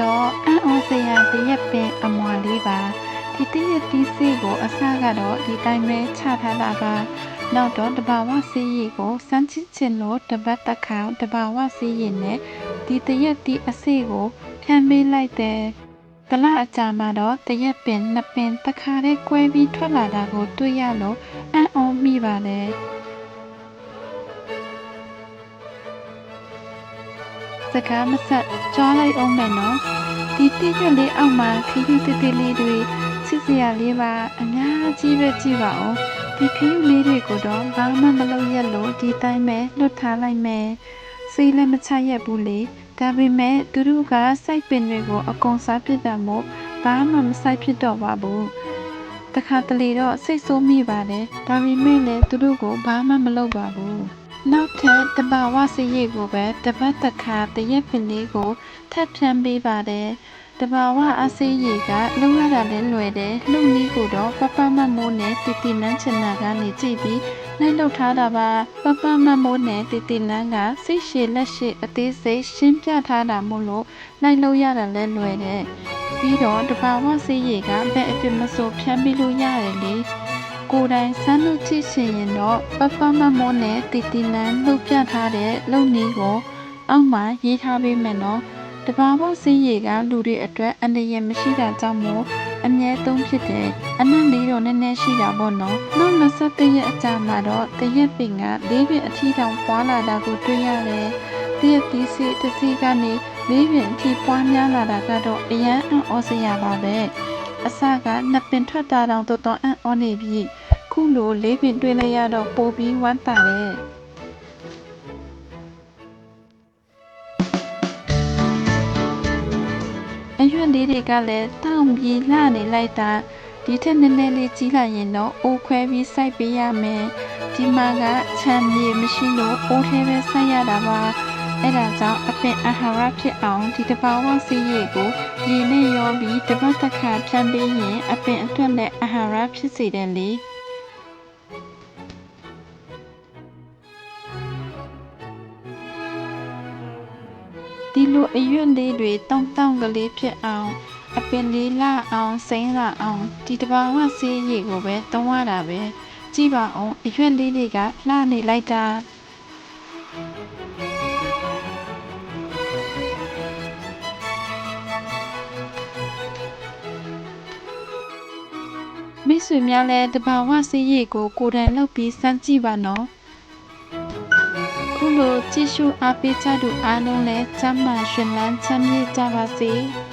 ရာတရက်ပင်အမွာလေးပါဒီတရက်တီးစေးကိုအစကတော့ဒီတိုင်းပဲချထားတာပါနောက်တော့တဘာဝစေးရီကိုစမ်းချစ်ချင်လို့တပတ်တစ်ခါတဘာဝစေးရီနဲ့ဒီတရက်တီးအစေးကိုဖြန်းပေးလိုက်တယ်ကလအကြာမှာတော့တရက်ပင်နှစ်ပင်တစ်ခါတည်းကွဲပြီးထွက်လာတာကိုတွေ့ရလို့အံ့ဩမိပါတယ် စကားမဆက်ကြွားလိုက်အောင်မယ်နော်ဒီတိရွက်လေးအောက်မှာခယူတေးသေးလေးတွေစစ်စရာလေးပါအများကြီးပဲကြည့်ပါဦးဒီခယူလေးတွေကိုတော့ဘာမှမလုပ်ရက်လို့ဒီတိုင်းပဲလွတ်ထားလိုက်မယ်စိတ်လည်းမချရက်ဘူးလေဒါပေမဲ့သူတို့ကစိုက်ပင်တွေကိုအကုန်စားပစ်တာမို့ဘာမှမစိုက်ဖြစ်တော့ပါဘူးတခါတလေတော့စိတ်ဆိုးမိပါတယ်ဒါပေမဲ့လည်းသူတို့ကိုဘာမှမလုပ်ပါဘူးနောက်ထပ် တဘာဝစရိတ်ကိုပဲတပတ်တစ်ခါတရက်ပင်လေးကိုထပ်ဖြန်းပေးပါတယ်တဘာဝအစည်းရေကလုံရတာလည်းလွယ်တယ်လူနည်းကိုတော့ပပမတ်မိုးနဲ့တီတီနန်းချင်တာကနေကြည့်ပြီးလိုက်လောက်ထားတာပါပပမတ်မိုးနဲ့တီတီနန်းကစိတ်ရှည်လက်ရှည်အသေးစိတ်ရှင်းပြထားတာမို့လို့လိုက်လို့ရတာလည်းလွယ်တယ်ပြီးတော့တဘာဝစည်းရေကဘယ်အဖြစ်မဆိုဖြန်းပြီးလို့ရတယ်လေ ကိုယ်တိုင်စမ်းလို့ကြည့်ချင်ရင်တော့ပပမမောနဲ့တီတီနန်းလှုပ်ပြထားတဲ့လုံနည်းကိုအောက်မှာရေးထားပေးမယ်နော်တဘာပေါ်စည်းရည်ကလူတွေအတွက်အန္တရာယ်မရှိတာကြောင့်မို့အမြဲသုံးဖြစ်တယ်အနက်လေးတော့နည်းနည်းရှိတာပေါ့နော်နောက်21ရက်အကြာမှာတော့တရက်ပင်ကလေးပင်အထီတောင်ပွားလာတာကိုတွေ့ရတယ်တရက်တီးစီတစ်စီကနေလေးပင်အထီပွားများလာတာကတော့အရန်အံ့ဩစရာပါပဲ အစကနှစ်ပင်ထွက်တာတောင်တော်တော်အံ့ဩနေပြီခုလိုလေးပင်တွေ့လိုက်ရတော့ပိုပြီးဝမ်းသာတယ်အရွက်လေးတွေကလည်းတောင်ပြေလှနေလိုက်တာဒီထက်နည်းနည်းလေးကြီးလိုက်ရင်တော့အိုးခွဲပြီးစိုက်ပေးရမယ်ဒီမှာကခြံမြေမရှိလို့အိုးထဲပဲစိုက်ရတာပါ အဲ့ဒါကြောင့်အပင်အာဟာရဖြစ်အောင်ဒီတဘာဝစီးရည်ကိုရေနဲ့ရောပြီးတပတ်တစ်ခါဖြန်းပေးရင်အပင်အတွက်လည်းအာဟာရဖြစ်စေတယ်လေဒီလိုအရွက်လေးတွေတောင့်တောင့်ကလေးဖြစ်အောင်အပင်လေးလာအောင်စိမ့်လာအောင်ဒီတဘာဝဆေးရည်ကိုပဲသုံးရတာပဲကြည့်ပါအောင်အရွက်လေးတွေကလှနေလိုက်တာ မိတ်ဆွေများလည်းတဘာဝဆေးရည်ကိုကိုယ်တိုင်လုပ်ပြီးစမ်းကြည့်ပါနော်ခုလိုကြည့်ရှုအားပေးကြသူအားလုံးလည်းကျမ်းမာရှင်လန်းချမ်းမြေ့ကြပါစေ။